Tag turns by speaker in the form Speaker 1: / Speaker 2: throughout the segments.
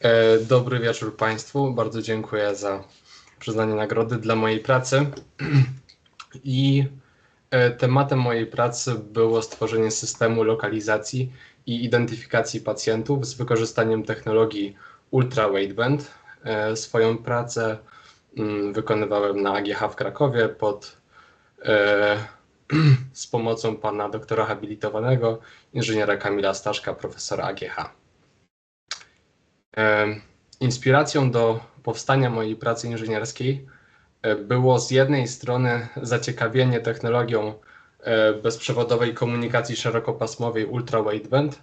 Speaker 1: E, Dobry wieczór Państwu. Bardzo dziękuję za przyznanie nagrody dla mojej pracy. I e, tematem mojej pracy było stworzenie systemu lokalizacji i identyfikacji pacjentów z wykorzystaniem technologii Ultra Wideband. E, Swoją pracę mm, wykonywałem na AGH w Krakowie pod, z pomocą pana doktora habilitowanego, inżyniera Kamila Staszka, profesora AGH. Inspiracją do powstania mojej pracy inżynierskiej e, było z jednej strony zaciekawienie technologią e, bezprzewodowej komunikacji szerokopasmowej Ultra Wideband,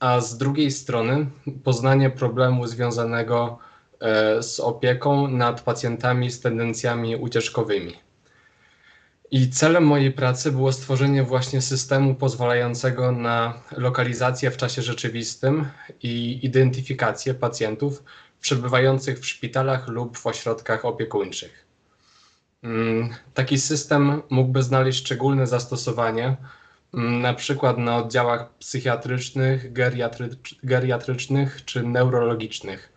Speaker 1: a z drugiej strony poznanie problemu związanego e, z opieką nad pacjentami z tendencjami ucieczkowymi. I celem mojej pracy było stworzenie właśnie systemu pozwalającego na lokalizację w czasie rzeczywistym i identyfikację pacjentów przebywających w szpitalach lub w ośrodkach opiekuńczych. Mm, Taki system mógłby znaleźć szczególne zastosowanie, mm, na przykład na oddziałach psychiatrycznych, geriatrycz- geriatrycznych czy neurologicznych.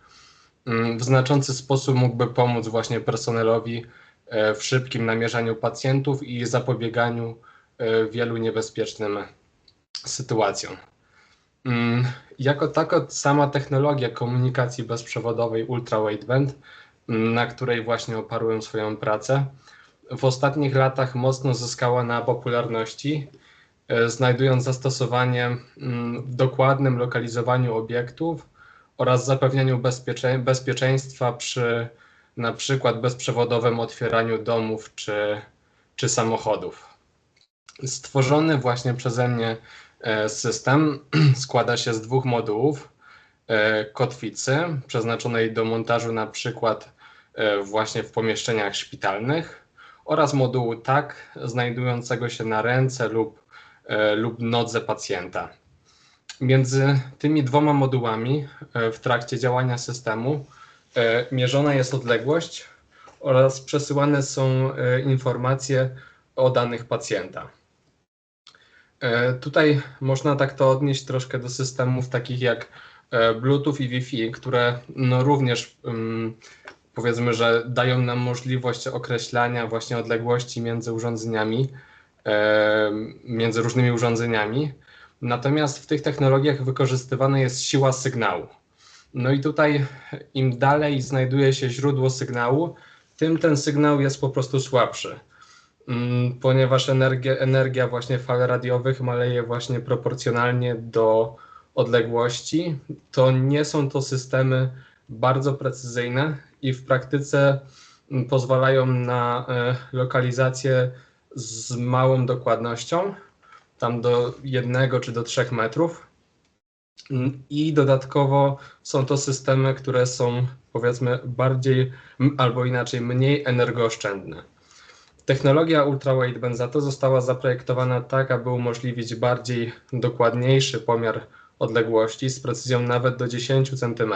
Speaker 1: Mm, W znaczący sposób mógłby pomóc właśnie personelowi w szybkim namierzaniu pacjentów i zapobieganiu e, wielu niebezpiecznym sytuacjom. Mm, Jako tako sama technologia komunikacji bezprzewodowej Ultra Wideband, mm, na której właśnie oparłem swoją pracę, w ostatnich latach mocno zyskała na popularności, e, znajdując zastosowanie mm, w dokładnym lokalizowaniu obiektów oraz zapewnianiu bezpiecze bezpieczeństwa przy na przykład bezprzewodowym otwieraniu domów czy, czy samochodów. Stworzony właśnie przeze mnie e, system składa się z dwóch modułów. E, Kotwicy przeznaczonej do montażu na przykład e, właśnie w pomieszczeniach szpitalnych oraz modułu TAK znajdującego się na ręce lub, lub nodze pacjenta. Między tymi dwoma modułami w trakcie działania systemu mierzona jest odległość oraz przesyłane są e, informacje o danych pacjenta. E, Tutaj można tak to odnieść troszkę do systemów takich jak e, Bluetooth i Wi-Fi, które no również ym, powiedzmy, że dają nam możliwość określania właśnie odległości między urządzeniami, e, między różnymi urządzeniami. Natomiast w tych technologiach wykorzystywana jest siła sygnału. No i tutaj im dalej znajduje się źródło sygnału, tym ten sygnał jest po prostu słabszy. Mm, Ponieważ energia, energia właśnie fal radiowych maleje właśnie proporcjonalnie do odległości, to nie są to systemy bardzo precyzyjne i w praktyce mm, pozwalają na e, lokalizację z małą dokładnością, tam do jednego czy do trzech metrów. Mm, I dodatkowo są to systemy, które są powiedzmy bardziej albo inaczej mniej energooszczędne. Technologia Ultra Wideband za to została zaprojektowana tak, aby umożliwić bardziej dokładniejszy pomiar odległości z precyzją nawet do 10 cm.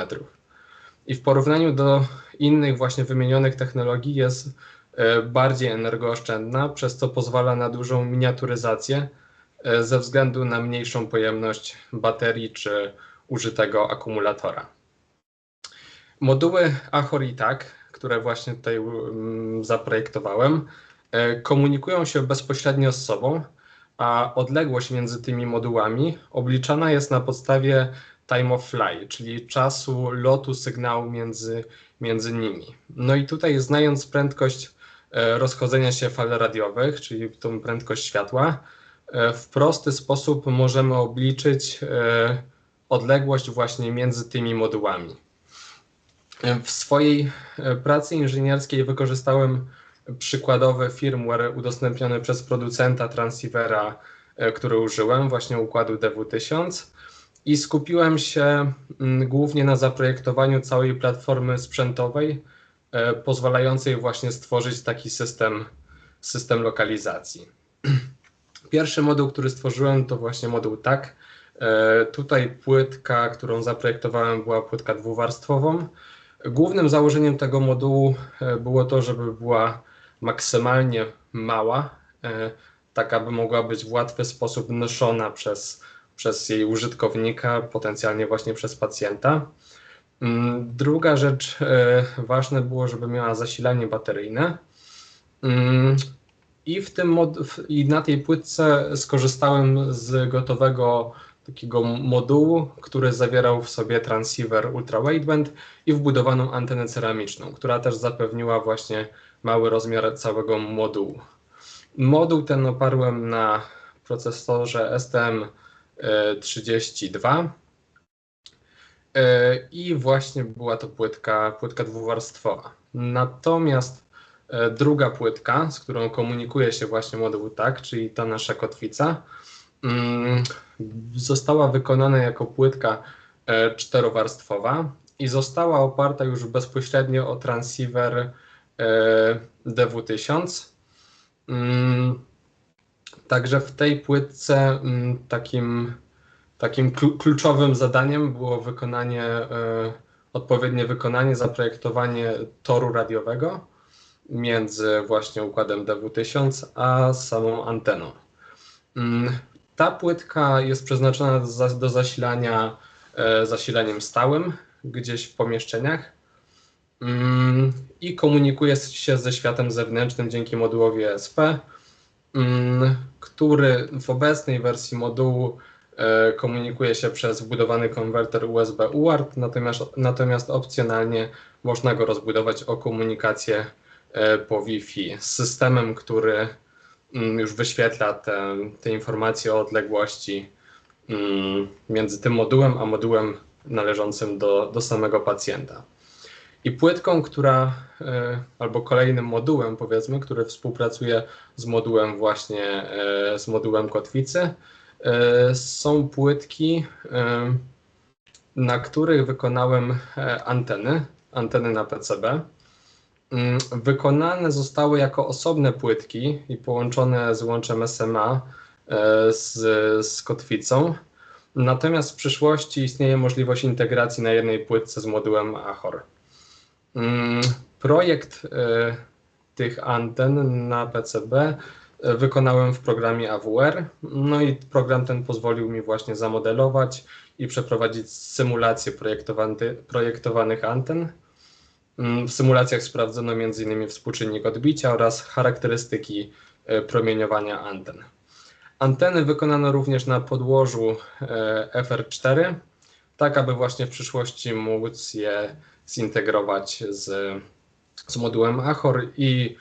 Speaker 1: I w porównaniu do innych właśnie wymienionych technologii jest e, bardziej energooszczędna, przez co pozwala na dużą miniaturyzację ze względu na mniejszą pojemność baterii czy użytego akumulatora. Moduły Achor i TAK, które właśnie tutaj mm, zaprojektowałem, e, komunikują się bezpośrednio z sobą, a odległość między tymi modułami obliczana jest na podstawie time of fly, czyli czasu lotu sygnału między, między nimi. No i tutaj znając prędkość e, rozchodzenia się fal radiowych, czyli tą prędkość światła, e, w prosty sposób możemy obliczyć e, odległość właśnie między tymi modułami. W swojej e, pracy inżynierskiej wykorzystałem przykładowy firmware udostępniony przez producenta transceivera, e, który użyłem, właśnie układu DW1000 i skupiłem się mm, głównie na zaprojektowaniu całej platformy sprzętowej, e, pozwalającej właśnie stworzyć taki system, system lokalizacji. Pierwszy moduł, który stworzyłem, to właśnie moduł TAK. E, Tutaj płytka, którą zaprojektowałem, była płytka dwuwarstwową. Głównym założeniem tego modułu e, było to, żeby była maksymalnie mała, e, tak aby mogła być w łatwy sposób noszona przez, przez jej użytkownika, potencjalnie właśnie przez pacjenta. Mm, Druga rzecz, ważne było, żeby miała zasilanie bateryjne. I, w tym w, I na tej płytce skorzystałem z gotowego takiego modułu, który zawierał w sobie transceiver ultra wideband i wbudowaną antenę ceramiczną, która też zapewniła właśnie mały rozmiar całego modułu. Moduł ten oparłem na procesorze STM32 e, i właśnie była to płytka, płytka dwuwarstwowa. Natomiast e, druga płytka, z którą komunikuje się właśnie moduł TAC, czyli ta nasza kotwica, mm, została wykonana jako płytka e, czterowarstwowa i została oparta już bezpośrednio o transceiver e, DW1000. Mm, Także w tej płytce mm, takim, takim klu- kluczowym zadaniem było wykonanie, e, odpowiednie wykonanie, zaprojektowanie toru radiowego między właśnie układem DW1000 a samą anteną. Mm, Ta płytka jest przeznaczona do, za- do zasilania e, zasilaniem stałym gdzieś w pomieszczeniach mm, i komunikuje się ze światem zewnętrznym dzięki modułowi ESP, mm, który w obecnej wersji modułu e, komunikuje się przez wbudowany konwerter USB UART, natomiast, natomiast opcjonalnie można go rozbudować o komunikację po Wi-Fi z systemem, który mm, już wyświetla te, te informacje o odległości mm, między tym modułem a modułem należącym do, do samego pacjenta. I płytką, która, e, albo kolejnym modułem, powiedzmy, który współpracuje z modułem właśnie, e, z modułem kotwicy, e, są płytki, e, na których wykonałem e, anteny, anteny na PCB. Mm, Wykonane zostały jako osobne płytki i połączone z łączem SMA e, z, z kotwicą. Natomiast w przyszłości istnieje możliwość integracji na jednej płytce z modułem AHOR. Mm, Projekt e, tych anten na PCB e, wykonałem w programie AWR. No i program ten pozwolił mi właśnie zamodelować i przeprowadzić symulację projektowany, projektowanych anten. Mm, W symulacjach sprawdzono m.in. współczynnik odbicia oraz charakterystyki e, promieniowania anten. Anteny wykonano również na podłożu e, FR4, tak aby właśnie w przyszłości móc je zintegrować z, z modułem AHOR i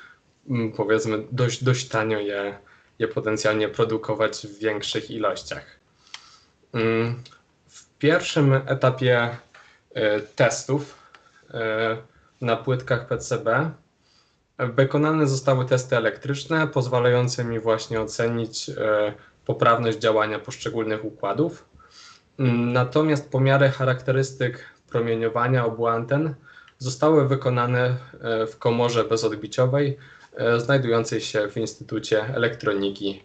Speaker 1: mm, powiedzmy dość, dość tanio je, je potencjalnie produkować w większych ilościach. Mm, W pierwszym etapie e, testów na płytkach PCB wykonane zostały testy elektryczne, pozwalające mi właśnie ocenić e, poprawność działania poszczególnych układów. Mm, Natomiast pomiary charakterystyk promieniowania obu anten zostały wykonane e, w komorze bezodbiciowej e, znajdującej się w Instytucie Elektroniki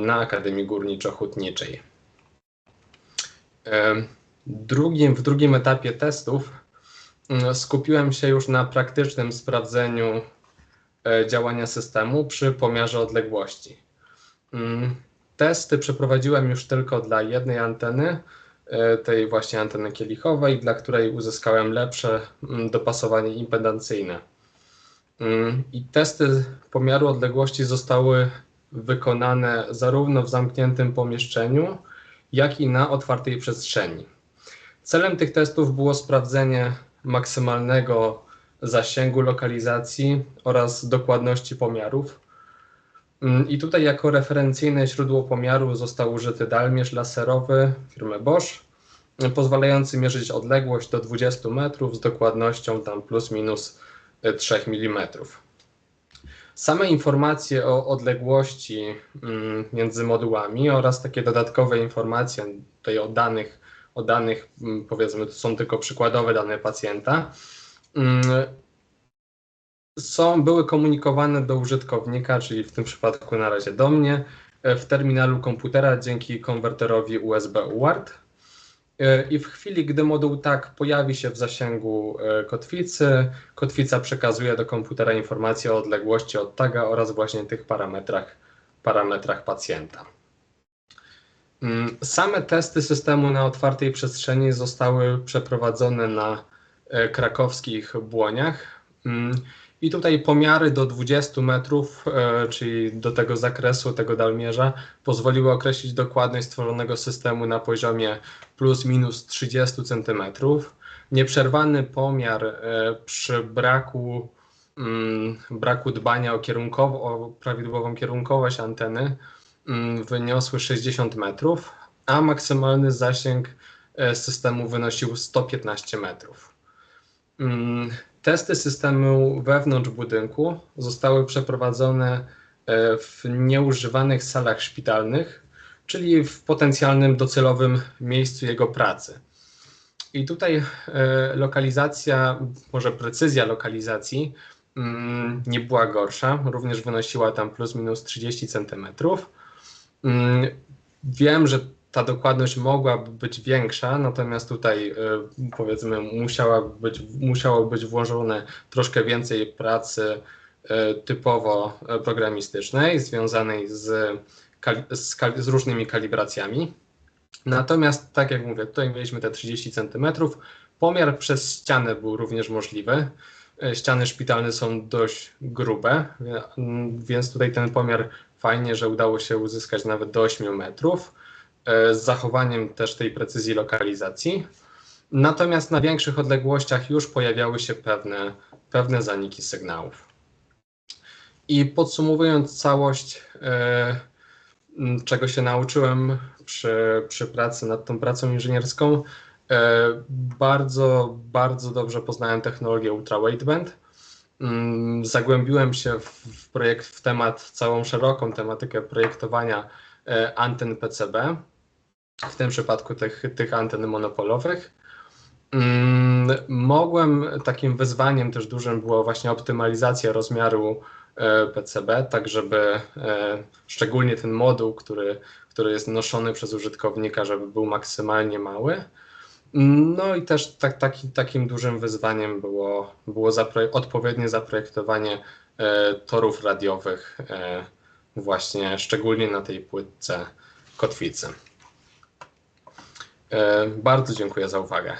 Speaker 1: na Akademii Górniczo-Hutniczej. Drugim, w drugim etapie testów skupiłem się już na praktycznym sprawdzeniu e, działania systemu przy pomiarze odległości. Mm, Testy przeprowadziłem już tylko dla jednej anteny, e, tej właśnie anteny kielichowej, dla której uzyskałem lepsze mm, dopasowanie impedancyjne. Mm, I testy pomiaru odległości zostały wykonane zarówno w zamkniętym pomieszczeniu, jak i na otwartej przestrzeni. Celem tych testów było sprawdzenie maksymalnego zasięgu lokalizacji oraz dokładności pomiarów. Mm, I tutaj jako referencyjne źródło pomiaru został użyty dalmierz laserowy firmy Bosch, y, pozwalający mierzyć odległość do 20 metrów z dokładnością tam plus minus y, 3 mm. Same informacje o odległości mm, między modułami oraz takie dodatkowe informacje tutaj o danych, o danych mm, powiedzmy to są tylko przykładowe dane pacjenta, mm, są, były komunikowane do użytkownika, czyli w tym przypadku na razie do mnie, e, w terminalu komputera dzięki konwerterowi USB UART. E, I w chwili, gdy moduł tak pojawi się w zasięgu e, kotwicy, kotwica przekazuje do komputera informacje o odległości od taga oraz właśnie tych parametrach, parametrach pacjenta. Mm, Same testy systemu na otwartej przestrzeni zostały przeprowadzone na e, krakowskich błoniach. Mm, I tutaj pomiary do 20 metrów, e, czyli do tego zakresu, tego dalmierza, pozwoliły określić dokładność stworzonego systemu na poziomie plus minus 30 centymetrów. Nieprzerwany pomiar e, przy braku, mm, braku dbania o, kierunkowo, o prawidłową kierunkowość anteny wyniosły 60 metrów, a maksymalny zasięg e, systemu wynosił 115 metrów. Mm, Testy systemu wewnątrz budynku zostały przeprowadzone e, w nieużywanych salach szpitalnych, czyli w potencjalnym docelowym miejscu jego pracy. I tutaj e, lokalizacja, może precyzja lokalizacji mm, nie była gorsza, również wynosiła tam plus minus 30 centymetrów. Mm, Wiem, że ta dokładność mogłaby być większa, natomiast tutaj e, powiedzmy musiała być, musiało być włożone troszkę więcej pracy e, typowo programistycznej, związanej z, z, z różnymi kalibracjami. Natomiast, tak jak mówię, tutaj mieliśmy te 30 cm. Pomiar przez ścianę był również możliwy. E, Ściany szpitalne są dość grube, więc tutaj ten pomiar fajnie, że udało się uzyskać nawet do 8 metrów, e, z zachowaniem też tej precyzji lokalizacji. Natomiast na większych odległościach już pojawiały się pewne, pewne zaniki sygnałów. I podsumowując całość, e, czego się nauczyłem przy, przy pracy nad tą pracą inżynierską, e, bardzo, bardzo dobrze poznałem technologię ultra wideband. Mm, Zagłębiłem się w, projekt, w temat, całą szeroką tematykę projektowania e, anten PCB, w tym przypadku tych, tych anten monopolowych. Mm, Mogłem, takim wyzwaniem też dużym było właśnie optymalizacja rozmiaru e, PCB, tak żeby e, szczególnie ten moduł, który, który jest noszony przez użytkownika, żeby był maksymalnie mały. No i też tak, taki, takim dużym wyzwaniem było, było odpowiednie zaprojektowanie e, torów radiowych, e, właśnie szczególnie na tej płytce kotwicy. E, bardzo dziękuję za uwagę.